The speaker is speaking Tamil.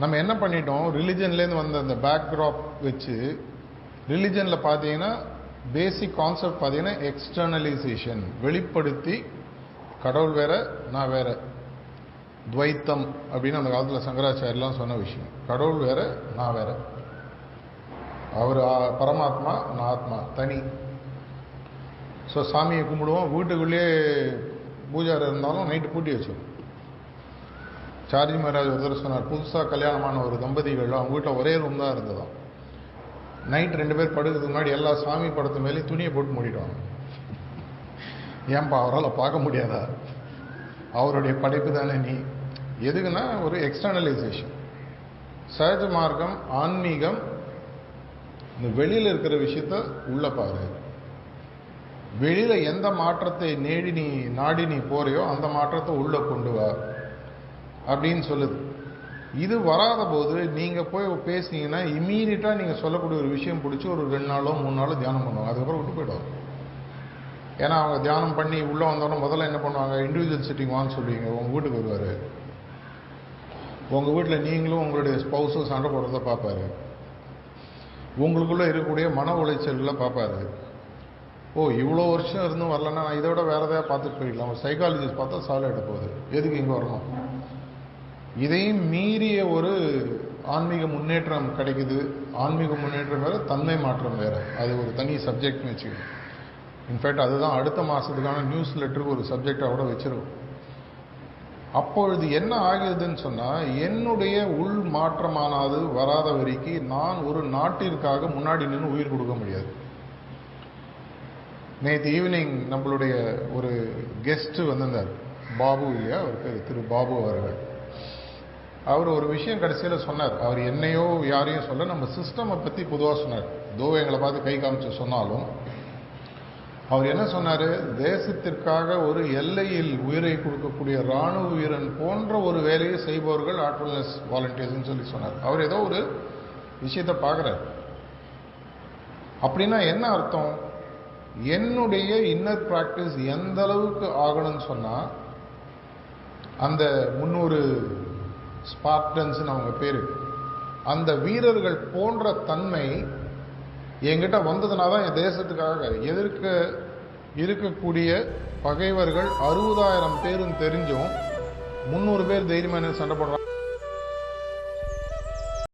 நம்ம என்ன பண்ணிட்டோம்? ரிலிஜன்லேருந்து வந்த அந்த பேக்ட்ராப் வச்சு ரிலிஜனில் பார்த்தீங்கன்னா பேசிக் கான்செப்ட் பார்த்தீங்கன்னா எக்ஸ்டர்னலைசேஷன் வெளிப்படுத்தி கடவுள் வேற நான் வேற. துவைத்தம் அப்படின்னு அந்த காலத்தில் சங்கராச்சாரியெலாம் சொன்ன விஷயம். கடவுள் வேற நான் வேற. அவர் பரமாத்மா நான் ஆத்மா தனி. ஸோ சாமியை கும்பிடுவோம். வீட்டுக்குள்ளேயே பூஜாரி இருந்தாலும் நைட்டு பூட்டி வச்சிடும் சார்ஜி மகாராஜ் ஒருத்தர் சொன்னார் புதுசாக கல்யாணமான ஒரு தம்பதிகள் அவங்க வீட்டில் ஒரே ரூம் தான் இருந்ததாம் நைட் ரெண்டு பேர் படுக்கிறதுக்கு முன்னாடி எல்லா சாமி படத்து மேலேயும் துணியை போட்டு மூடிடுவாங்க. ஏன்பா அவரால் பார்க்க முடியாதா? அவருடைய படைப்பு தானே நீ? எதுக்குன்னா ஒரு எக்ஸ்டர்னலைசேஷன் சகஜ மார்க்கம் ஆன்மீகம் இந்த வெளியில் இருக்கிற விஷயத்த உள்ள பாரு. வெளியில் எந்த மாற்றத்தை நேடி நீ நாடி நீ போறியோ அந்த மாற்றத்தை உள்ளே கொண்டு வா. அப்படின்னு சொல்லுது. இது வராத போது நீங்கள் போய் பேசுனீங்கன்னா இம்மீடியட்டா நீங்கள் சொல்லக்கூடிய ஒரு விஷயம் பிடிச்சி ஒரு ரெண்டு நாளோ மூணு நாளோ தியானம் பண்ணுவாங்க. அதுக்கப்புறம் விட்டு போயிடுவாங்க ஏன்னா அவங்க தியானம் பண்ணி உள்ளே வந்தோடனே முதல்ல என்ன பண்ணுவாங்க? இண்டிவிஜுவல் சிட்டிங் வாங்க சொல்லுவீங்க. உங்கள் வீட்டுக்கு வருவார். உங்கள் வீட்டில் நீங்களும் உங்களுடைய ஸ்பௌஸும் சண்டை போடுறத பார்ப்பாரு உங்களுக்குள்ளே இருக்கக்கூடிய மன உளைச்சல்களை பார்ப்பாரு ஓ இவ்வளோ வருஷம் இருந்தும் வரலன்னா நான் இதை விட வேறு எதாவது பார்த்துட்டு போயிடலாம். ஒரு சைக்காலஜிஸ்ட் பார்த்தா சாலை எடுப்போகுது எதுக்கு இங்கே வரணும்? இதையும் மீறிய ஒரு ஆன்மீக முன்னேற்றம் கிடைக்குது. ஆன்மீக முன்னேற்றம் வேறு தன்மை மாற்றம் வேறு. அது ஒரு தனி சப்ஜெக்ட்னு வச்சுக்கணும் இன்ஃபேக்ட் அதுதான் அடுத்த மாதத்துக்கான நியூஸ் லெட்டருக்கு ஒரு சப்ஜெக்டாக கூட வச்சிருக்கோம். அப்பொழுது என்ன ஆகிறதுன்னு சொன்னால் என்னுடைய உள் மாற்றமானது வராத வரைக்கும் நான் ஒரு நாட்டிற்காக முன்னாடி நின்று உயிர் கொடுக்க முடியாது. நேற்று ஈவினிங் நம்மளுடைய ஒரு கெஸ்ட்டு வந்திருந்தார். பாபு இல்லையா? அவர் பேர் திரு பாபு அவர்கள். அவர் ஒரு விஷயம் கடைசியில் சொன்னார். அவர் என்னையோ யாரையும் சொல்ல நம்ம சிஸ்டமை பற்றி பொதுவாக சொன்னார். தோ எங்களை பார்த்து கை காமிச்சு சொன்னாலும் அவர் என்ன சொன்னார்? தேசத்திற்காக ஒரு எல்லையில் உயிரை கொடுக்கக்கூடிய ராணுவ வீரன் போன்ற ஒரு வேலையை செய்பவர்கள் ஆர்ட்ஃபுல்னஸ் வாலண்டியர்ஸ்னு சொல்லி சொன்னார். அவர் ஏதோ ஒரு விஷயத்தை பார்க்குறாரு. அப்படின்னா என்ன அர்த்தம்? என்னுடைய இன்னர் ப்ராக்டிஸ் எந்த அளவுக்கு ஆகணும்னு சொன்னால் அந்த முந்நூறு ஸ்பார்டன்ஸ்னு அவங்க பேர். அந்த வீரர்கள் போன்ற தன்மை என்கிட்ட வந்ததுனால தான் என் தேசத்துக்காக எதிர்க்க இருக்கக்கூடிய பகைவர்கள் அறுபதாயிரம் பேரும் தெரிஞ்சும் முந்நூறு பேர் தைரியமாக சண்டை போடுறாங்க?